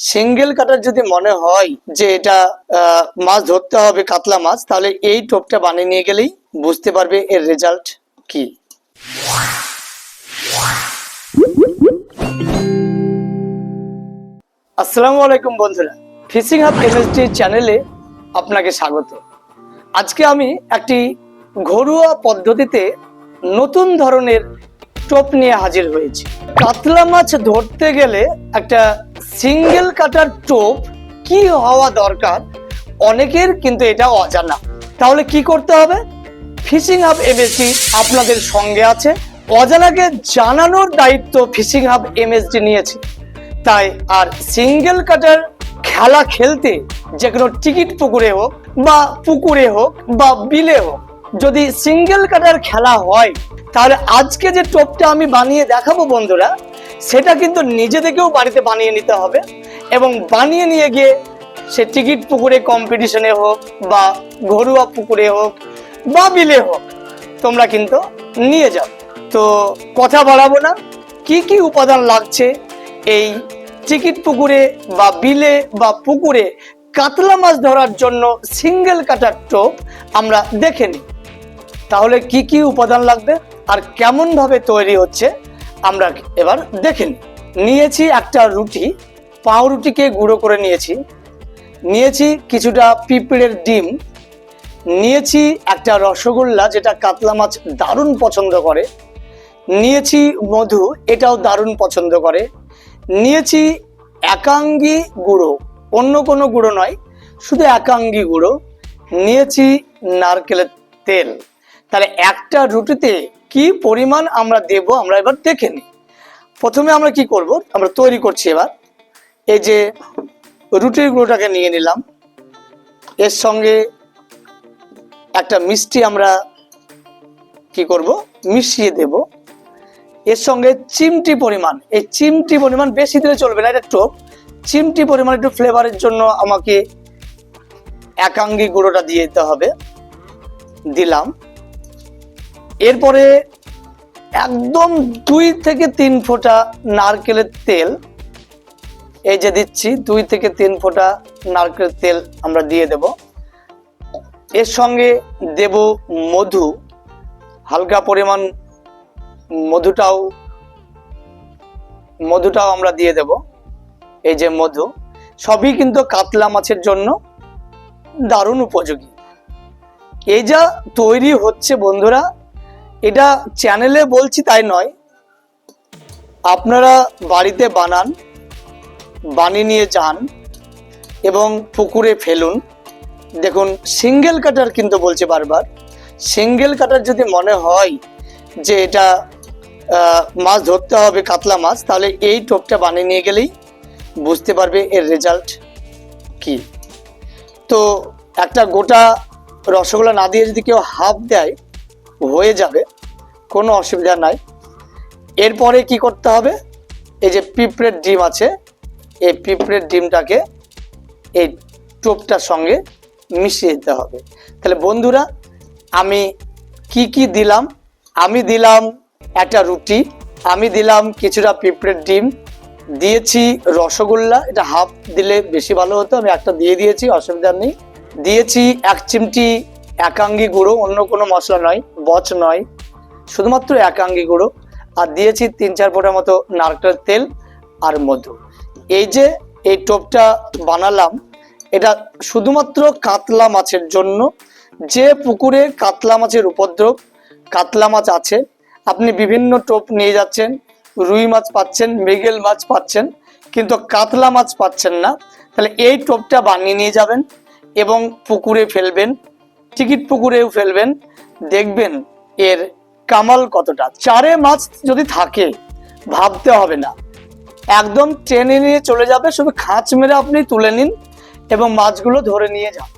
Single কাটার যদি মনে হয় যে এটা মাছ ধরতে হবে কাতলা মাছ তাহলে এই টোপটা বানিয়ে নিয়ে গেলেই বুঝতে পারবে এর রেজাল্ট কি। আসসালামু আলাইকুম বন্ধুরা ফিশিং হাব এমএসডি চ্যানেলে আপনাকে স্বাগত। আজকে আমি একটি ঘরোয়া পদ্ধতিতে নতুন ধরনের টোপ নিয়ে হাজির হয়েছি। কাতলা মাছ ধরতে গেলে একটা সিঙ্গেল কাটার টোপ কি হওয়া দরকার? অনেকের কিন্তু এটা অজানা। তাহলে কি করতে হবে? ফিশিং হাব এমএসডি আপনাদের সঙ্গে আছে। অজানাকে জানানোর দায়িত্ব ফিশিং হাব এমএসডি নিয়েছে। তাই আর সিঙ্গেল কাটার খেলা খেলতে যে কোনো টিকিট পুকুরে হোক বা পুকুরে হোক বা বিলে হোক যদি সিঙ্গেল কাটার খেলা হয়, তাহলে আজকে যে টোপটা আমি বানিয়ে দেখাবো বন্ধুরা, সেটা কিন্তু নিজে থেকেও বাড়িতে বানিয়ে নিতে হবে এবং বানিয়ে নিয়ে গিয়ে সে টিকিট পুকুরে কম্পিটিশনে হোক বা ঘরোয়া পুকুরে হোক বা বিলে হোক, তোমরা কিন্তু নিয়ে যাও। তো কথা বাড়াবো না, কি কি উপাদান লাগছে এই টিকিট পুকুরে বা বিলে বা পুকুরে কাতলা মাছ ধরার জন্য সিঙ্গেল কাটার টোপ আমরা দেখে নিই। তাহলে কি কি উপাদান লাগবে আর কেমন ভাবে তৈরি হচ্ছে, আমরা এবার দেখে নিই। নিয়েছি একটা রুটি, পাউরুটিকে গুঁড়ো করে নিয়েছি। নিয়েছি কিছুটা পিঁপড়ের ডিম। নিয়েছি একটা রসগোল্লা, যেটা কাতলা মাছ দারুণ পছন্দ করে। নিয়েছি মধু, এটাও দারুণ পছন্দ করে। নিয়েছি একাঙ্গি গুঁড়ো, অন্য কোনো গুঁড়ো নয়, শুধু একাঙ্গি গুঁড়ো। নিয়েছি নারকেলের তেল। তাহলে একটা রুটিতে কি পরিমাণ আমরা দেব আমরা এবার দেখে নিই। প্রথমে আমরা কি করব? আমরা তৈরি করছি এবার। এই যে রুটির গুঁড়োটাকে নিয়ে নিলাম। এর সঙ্গে একটা মিষ্টি আমরা কি করব? মিশিয়ে দেব। এর সঙ্গে চিমটি পরিমাণ। এই চিমটি পরিমাণ বেশি দিলে চলবে না, এটা টোপ। চিমটি পরিমাণ একটু ফ্লেভারের জন্য আমাকে একাঙ্গি গুঁড়োটা দিয়ে দিতে হবে। দিলাম। এরপরে একদম দুই থেকে তিন ফোঁটা নারকেলের তেল। এই যে দিচ্ছি, দুই থেকে তিন ফোঁটা নারকেলের তেল আমরা দিয়ে দেব। এর সঙ্গে দেব মধু। হালকা পরিমাণ মধুটাও মধুটাও আমরা দিয়ে দেব, এই যে মধু। সবই কিন্তু কাতলা মাছের জন্য দারুণ উপযোগী। এই যা তৈরি হচ্ছে বন্ধুরা এটা চ্যানেলে বলছি তাই নয়। আপনারা বাড়িতে বানান, বানিয়ে নিয়ে যান এবং পুকুরে ফেলুন। দেখুন সিঙ্গেল কাটার কিন্তু বলছে বারবার। সিঙ্গেল কাটার যদি মনে হয় যে এটা মাছ ধরতে হবে, কাতলা মাছ, তাহলে এই টোপটা বানিয়ে নিয়ে গেলেই বুঝতে পারবে এর রেজাল্ট কি। তো একটা গোটা রসগোল্লা না দিয়ে যদি কেউ হাফ দেয় হয়ে যাবে, কোনো অসুবিধা নাই। এরপরে কি করতে হবে? এই যে পিঁপড়ের ডিম আছে, এই পিঁপড়ের ডিমটাকে এই টোপটার সঙ্গে মিশিয়ে দিতে হবে। তাহলে বন্ধুরা, আমি কি কি দিলাম? আমি দিলাম একটা রুটি, আমি দিলাম কিছুটা পিঁপড়ের ডিম, দিয়েছি রসগোল্লা, এটা হাফ দিলে বেশি ভালো হতো, আমি একটা দিয়ে দিয়েছি, অসুবিধা নেই। দিয়েছি এক চিমটি একাঙ্গি গুঁড়ো, অন্য কোনো মশলা নয়, বচ নয়, শুধুমাত্র একাঙ্গি গুঁড়ো। আর দিয়েছি তিন চার ফোঁটার মতো নারকেল তেল আর মধু। এই যে এই টোপটা বানালাম, এটা শুধুমাত্র কাতলা মাছের জন্য। যে পুকুরে কাতলা মাছের উপদ্রব, কাতলা মাছ আছে, আপনি বিভিন্ন টোপ নিয়ে যাচ্ছেন, রুই মাছ পাচ্ছেন, মৃগেল মাছ পাচ্ছেন, কিন্তু কাতলা মাছ পাচ্ছেন না। তাহলে এই টোপটা বানিয়ে নিয়ে যাবেন এবং পুকুরে ফেলবেন। টিকিট পুকুরেও ফেলবেন, দেখবেন এর কামাল কতটা। চারে মাছ যদি থাকে, ভাবতে হবে না। একদম ট্রেনে নিয়ে চলে যাবে, শুধু খাঁচ মেরে আপনি তুলে নিন এবং মাছগুলো ধরে নিয়ে যান।